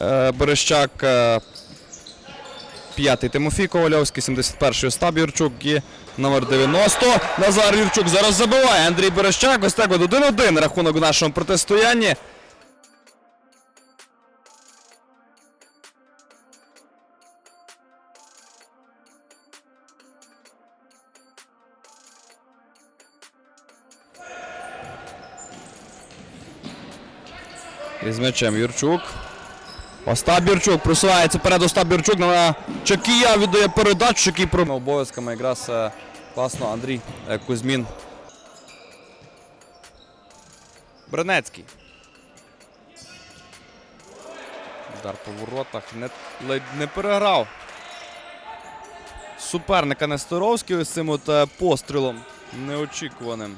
Е, Берещак. е, П'ятий Тимофій Ковальовський, 71-й Остап Юрчук і номер 90. Назар Юрчук зараз забиває. Андрій Берещак. Ось так от 1-1 рахунок в нашому протистоянні. Із м'ячем Юрчук. Остап Юрчук просувається вперед Остап Юрчук на Чекія віддає передачу, який про обов'язками якраз е, класно Андрій е, Кузьмін. Бренецький. Удар по воротах. Не, не переграв. Суперника Несторовський ось цим от е, пострілом неочікуваним.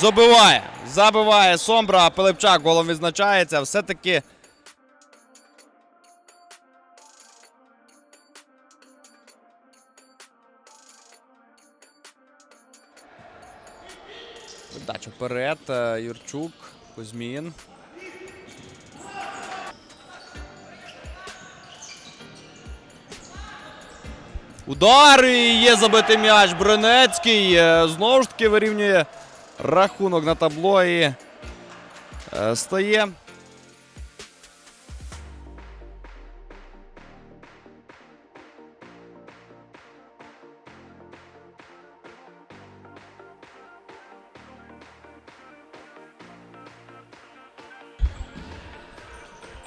Забиває. Забиває Сомбра. Пилипчак голом відзначається. Все-таки. Передача вперед. Е, Юрчук. Кузьмін. Удар і є забитий м'яч. Бренецький е, знову ж таки вирівнює рахунок на табло і е, стає.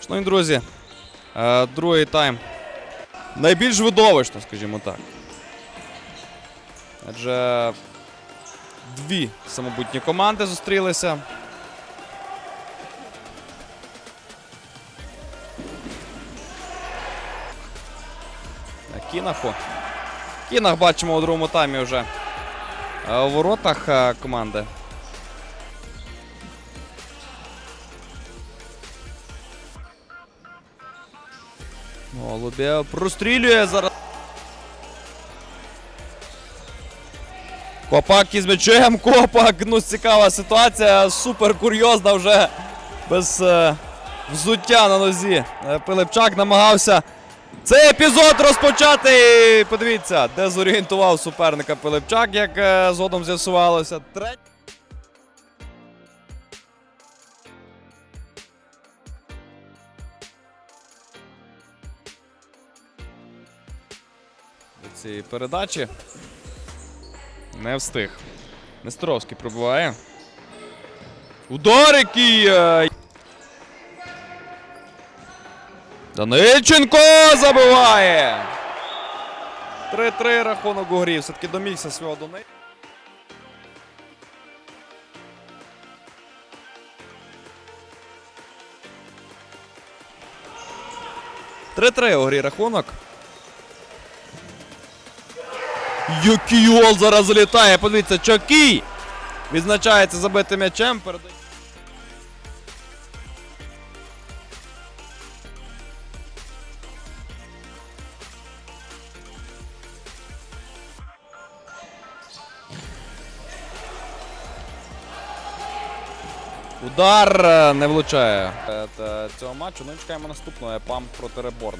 Шановні друзі, е, другий тайм. Найбільш видовищно, скажімо так. Адже дві самобутні команди зустрілися. На Кінаху. Кінах бачимо у другому таймі вже е, у воротах е, команди. Голубєв прострілює зараз. Копак із м'ячем, Копак. Ну, цікава ситуація. Супер курйозна вже без е, взуття на нозі. Е, Пилипчак намагався цей епізод розпочати. Подивіться, дезорієнтував суперника Пилипчак, як е, згодом з'ясувалося. Третій. Від цієї передачі не встиг. Нестеровський пробиває. Удар який! е, Данильченко забиває! 3-3 рахунок у грі. Все-таки домігся свого Доней. Три-три у грі рахунок. Який гол зараз залітає. Подивіться, Чокій відзначається забитим м'ячем. Удар е, не влучає е, цього матчу. Ну і чекаємо наступного ЕПАМ проти Реборн.